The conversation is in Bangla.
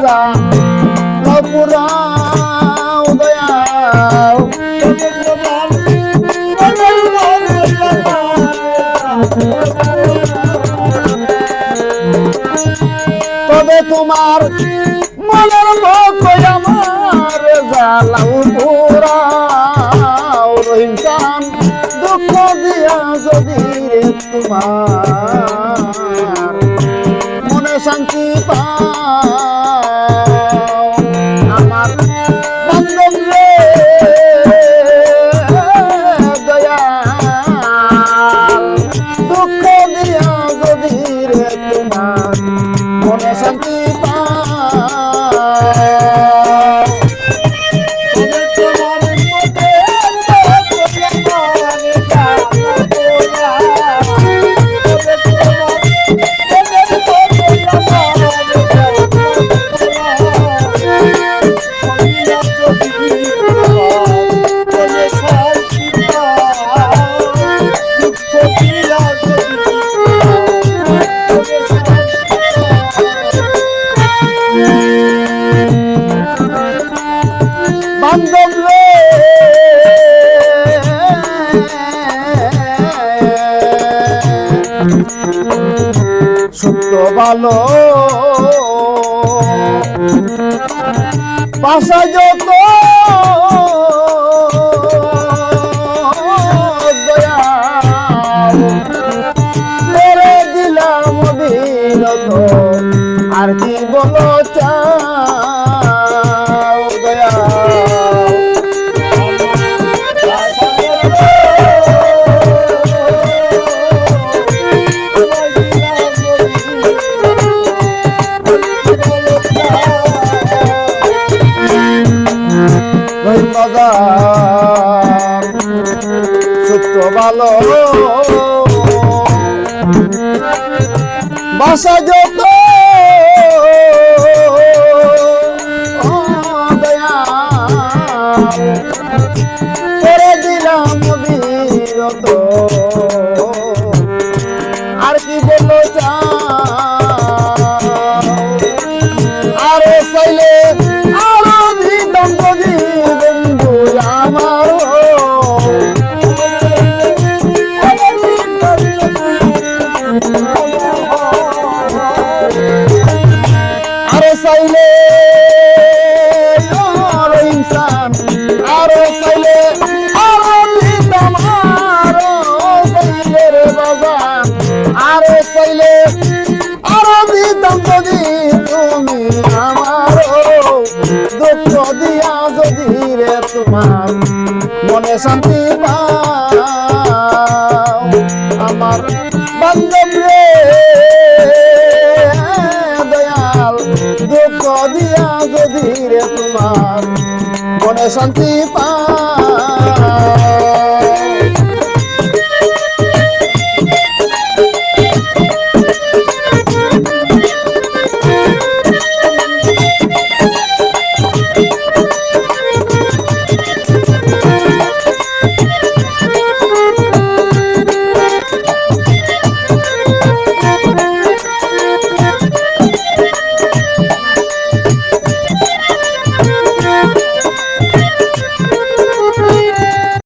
রেজা পুরাও দয়াও তবে তোমার মনের মতোই আমার জ্বালাও পুরাও রহিমসান দুঃখ দিয়া যদি তোমার মনে শান্তি পাও Música ভালো। পাশা যত দিলাম বিরত আর কি বলো চাও বাজার। ভালো। বাসা যত ও আরে আরও ইনসান, আরও চাইলে, আরও দিতাম আরও চাইলে রে বাজান আরও চাইলে, আরও দিতাম যদি তুমি আমারও। দুঃখ দিয়া যদি রে তোমার মনে শান্তি পাও। আমার বান্ধব রে দিয়া যদি রে তোমার মনে শান্তি পা